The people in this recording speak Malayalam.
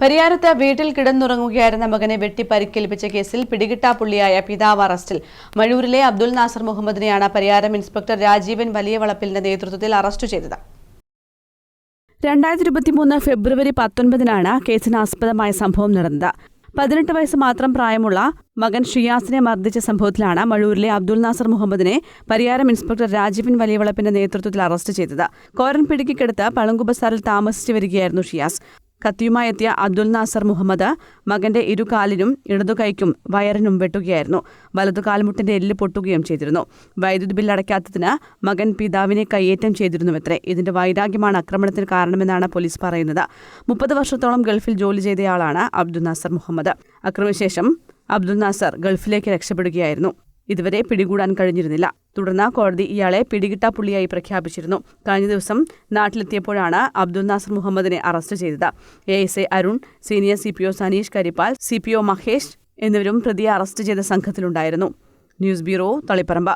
പരിയാരത്ത് വീട്ടിൽ കിടന്നുറങ്ങുകയായിരുന്ന മകനെ വെട്ടി പരിക്കേൽപ്പിച്ച കേസിൽ പിടികിട്ടാപ്പുള്ളിയായ പിതാവ് അറസ്റ്റിൽ. മഴൂരിലെ അബ്ദുൽ നാസർ മുഹമ്മദിനെയാണ് പരിയാരം ഇൻസ്പെക്ടർ രാജീവൻ വലിയ വളപ്പിലിന്റെ നേതൃത്വത്തിൽ അറസ്റ്റ് ചെയ്തത്. രണ്ടായിരത്തി ഇരുപത്തിമൂന്ന് ഫെബ്രുവരി പത്തൊൻപതിനാണ് കേസിന് ആസ്പദമായ സംഭവം നടന്നത്. പതിനെട്ട് വയസ്സ് മാത്രം പ്രായമുള്ള മകൻ ഷിയാസിനെ മർദ്ദിച്ച സംഭവത്തിലാണ് മഴൂരിലെ അബ്ദുൽ നാസർ മുഹമ്മദിനെ പരിയാരം ഇൻസ്പെക്ടർ രാജീവൻ വലിയവളപ്പിന്റെ നേതൃത്വത്തിൽ അറസ്റ്റ് ചെയ്തത്. കോരൻപിടിക്കടുത്ത് പളങ്കു ബസാറിൽ താമസിച്ചു വരികയായിരുന്നു ഷിയാസ്. കത്തിയുമായി എത്തിയ അബ്ദുൽ നാസർ മുഹമ്മദ് മകന്റെ ഇരുകാലിനും ഇടതുകൈക്കും വയറിനും വെട്ടുകയായിരുന്നു. വലതു കാൽമുട്ടിന്റെ എല്ല് പൊട്ടുകയും ചെയ്തിരുന്നു. വൈദ്യുതി ബിൽ അടയ്ക്കാത്തതിന് മകൻ പിതാവിനെ കയ്യേറ്റം ചെയ്തിരുന്നുവത്രേ. ഇതിന്റെ വൈരാഗ്യമാണ് ആക്രമണത്തിന് കാരണമെന്നാണ് പോലീസ് പറയുന്നത്. മുപ്പത് വർഷത്തോളം ഗൾഫിൽ ജോലി ചെയ്തയാളാണ് അബ്ദുൽ നാസർ മുഹമ്മദ്. അക്രമശേഷം അബ്ദുൽ നാസർ ഗൾഫിലേക്ക് രക്ഷപ്പെടുകയായിരുന്നു. ഇതുവരെ പിടികൂടാൻ കഴിഞ്ഞിരുന്നില്ല. തുടർന്ന് കോടതി ഇയാളെ പിടികിട്ടാപ്പുള്ളിയായി പ്രഖ്യാപിച്ചിരുന്നു. കഴിഞ്ഞ ദിവസം നാട്ടിലെത്തിയപ്പോഴാണ് അബ്ദുൽ നാസർ മുഹമ്മദിനെ അറസ്റ്റ് ചെയ്തത്. A S A Arun senior C P O Saneesh Karippal C P O Mahesh എന്നിവരും പ്രതിയെ അറസ്റ്റ് ചെയ്ത സംഘത്തിലുണ്ടായിരുന്നു. News bureau Taliparamba.